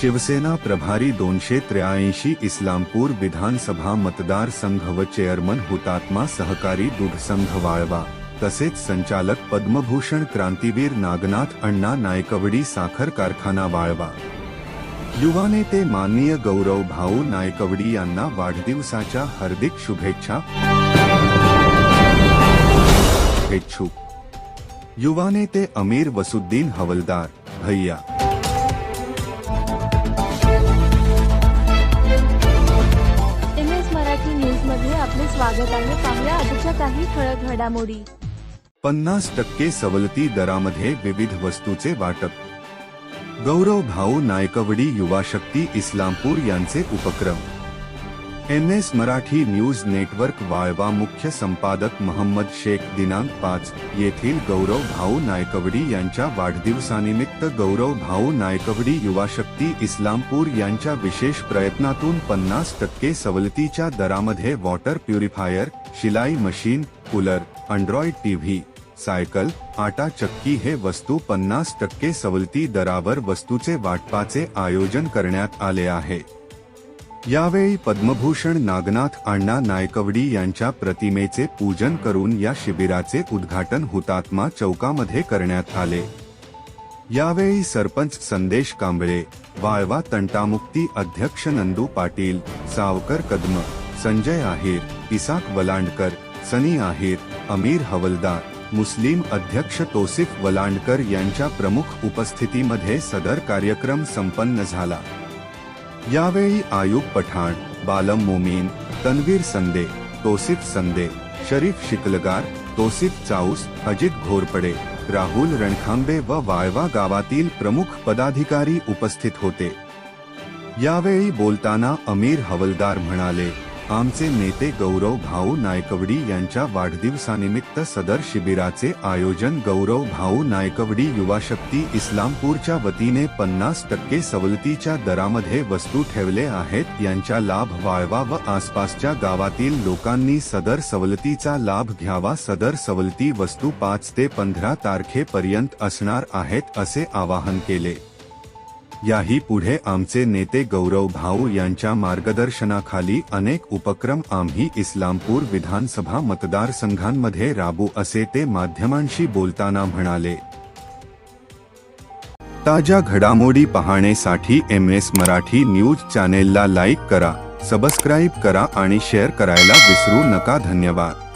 शिवसेना प्रभारी दोनशे त्र्याऐंशी इस्लामपूर विधानसभा मतदारसंघ व चेअरमन हुतात्मा सहकारी दूध संघ वाळवा. तसेच संचालक पद्मभूषण क्रांतीवीर नागनाथ अण्णा नायकवडी साखर कारखाना वाळवा. युवा नेते माननीय गौरव भाऊ नायकवडी यांना वाढदिवसाच्या हार्दिक शुभेच्छा. इच्छुक. युवा नेते अमीर वसुद्दीन हवलदार भैया. स्वागत आहे पाहुया आजच्या काही ठळक घडामोडी. पन्नास टक्के सवलती दरामध्ये विविध वस्तूचे वाटप. गौरव भाऊ नायकवडी युवा शक्ती इस्लामपूर यांचे उपक्रम. N S Marathi news network Walwa मुख्य संपादक महम्मद शेख दिनांक पाच येथील गौरव भाऊ नायकवडी यांच्या वाढदिवसानिमित्त गौरव भाऊ नायकवडी युवा शक्ती इस्लामपूर यांच्या विशेष प्रयत्नातून पन्नास टक्के सवलतीच्या दरामध्ये वॉटर प्युरिफायर शिलाई machine cooler Android TV cycle आटा चक्की हे वस्तू पन्नास टक्के सवलती दरावर वस्तूचे वाटपाचे आयोजन करण्यात आले आहे. यावेळी पद्मभूषण नागनाथ अण्णा नायकवडी यांच्या प्रतिमेचे पूजन करून या शिबिराचे उद्घाटन हुतात्मा चौकामध्ये करण्यात आले. यावेळी सरपंच संदेश कांबळे वाळवा तंटामुक्ती अध्यक्ष नंदू पाटील सावकर कदम संजय आहिर इसाक वलांडकर सनी आहिर अमीर हवलदार मुस्लिम अध्यक्ष तोसिफ वलांडकर यांच्या प्रमुख उपस्थितीमध्ये सदर कार्यक्रम संपन्न झाला. यावेळी आयुब पठाण बालम मोमीन तन्वीर संदे तोसिफ संदे शरीफ शिकलगार तोसिफ चाऊस अजित घोरपडे राहुल रणखांबे व वाळवा गावातील प्रमुख पदाधिकारी उपस्थित होते. यावेळी बोलताना अमीर हवलदार म्हणाले आमचे नेते गौरव भाऊ नायकवडी यांच्या वाढदिवसानिमित्त सदर शिबिराचे आयोजन गौरव भाऊ नायकवडी युवा शक्ती इस्लामपूरच्या वतीने पन्नास टक्के सवलतीच्या दरामध्ये वस्तू ठेवले आहेत. यांचा लाभ वाळवा व आसपासच्या गावातील लोकांनी सदर सवलतीचा लाभ घ्यावा. सदर सवलती वस्तू पाच ते पंधरा तारखेपर्यंत असणार आहेत असे आवाहन केले. याही पुढे आमचे नेते गौरव भाऊ यांच्या मार्गदर्शनाखाली अनेक उपक्रम आम्ही इस्लामपूर विधानसभा मतदारसंघांमध्ये राबू असे ते माध्यमांशी बोलताना म्हणाले. ताज्या घडामोडी पाहण्यासाठी एम एस मराठी न्यूज चॅनेलला लाईक करा सबस्क्राईब करा आणि शेअर करायला विसरू नका. धन्यवाद.